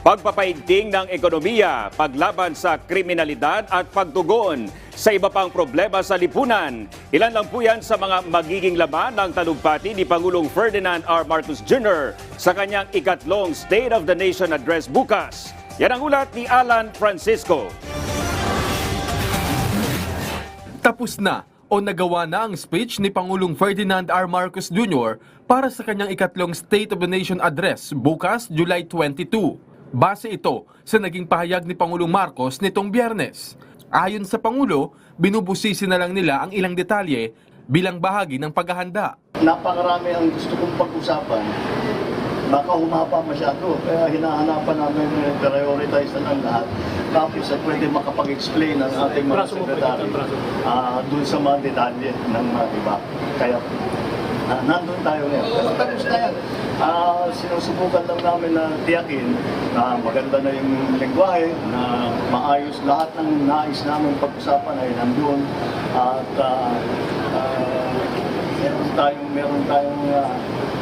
pagpapaigting ng ekonomiya, paglaban sa kriminalidad at pagtugon sa iba pang problema sa lipunan. Ilan lang po yan sa mga magiging laman ng talumpati ni Pangulong Ferdinand R. Marcos Jr. sa kanyang ikatlong State of the Nation Address bukas. Yan ang ulat ni Alan Francisco. Tapos na o nagawa na ang speech ni Pangulong Ferdinand R. Marcos Jr. para sa kanyang ikatlong State of the Nation Address bukas July 22. Base ito sa naging pahayag ni Pangulong Marcos nitong biyernes. Ayon sa Pangulo, binubusisi na lang nila ang ilang detalye bilang bahagi ng paghahanda. napakarami ang gusto kong pag-usapan. Baka humaba masyado, kaya hinahanapan namin eh, prioritize na lang lahat. Tapos ay pwede makapag-explain ang ating mga sekretary ah, dun sa mga detalye ng mga iba. Kaya ah, nandun tayo ngayon. Tapos na yan. Ah, sinusubukan lang namin na tiyakin na maganda na yung lingwahe, na maayos lahat ng nais namin pag-usapan ay nandun. At ah, ah, meron tayong meron tayong uh,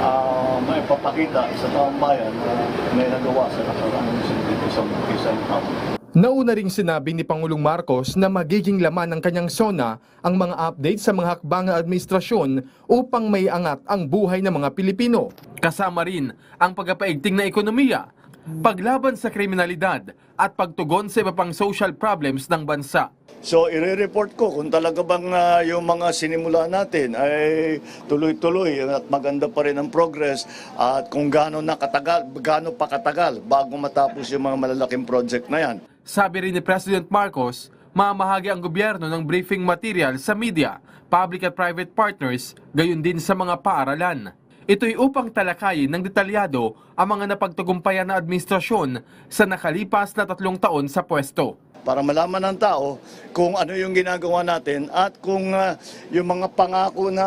uh, may papakita sa taong bayan na may nagawa sa nakaraan ng isang taon. Nauna ring sinabi ni Pangulong Marcos na magiging laman ng kanyang SONA ang mga update sa mga hakbang ng administrasyon upang may angat ang buhay ng mga Pilipino. Kasama rin ang pagpapaigting na ekonomiya, paglaban sa kriminalidad at pagtugon sa iba pang social problems ng bansa. So, i-report ko kung talaga bang ah, yung mga sinimula natin ay tuloy-tuloy at maganda pa rin ang progress at kung gaano nakatagal, gaano pa katagal bago matapos yung mga malalaking project na yan. Sabi rin ni President Marcos, mamahagi ang gobyerno ng briefing material sa media, public at private partners, gayon din sa mga paaralan. Ito'y upang talakayin ng detalyado ang mga napagtagumpayan na administrasyon sa nakalipas na tatlong taon sa pwesto. para malaman ng tao kung ano yung ginagawa natin at kung ah, yung mga pangako na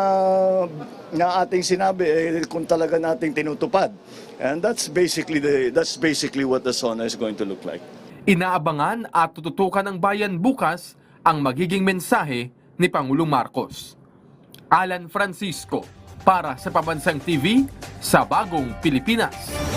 na ating sinabi eh, kung talaga nating tinutupad. And that's basically the that's basically what the SONA is going to look like. Inaabangan at tututukan ng bayan bukas ang magiging mensahe ni Pangulong Marcos. Alan Francisco para sa Pabansang TV sa Bagong Pilipinas.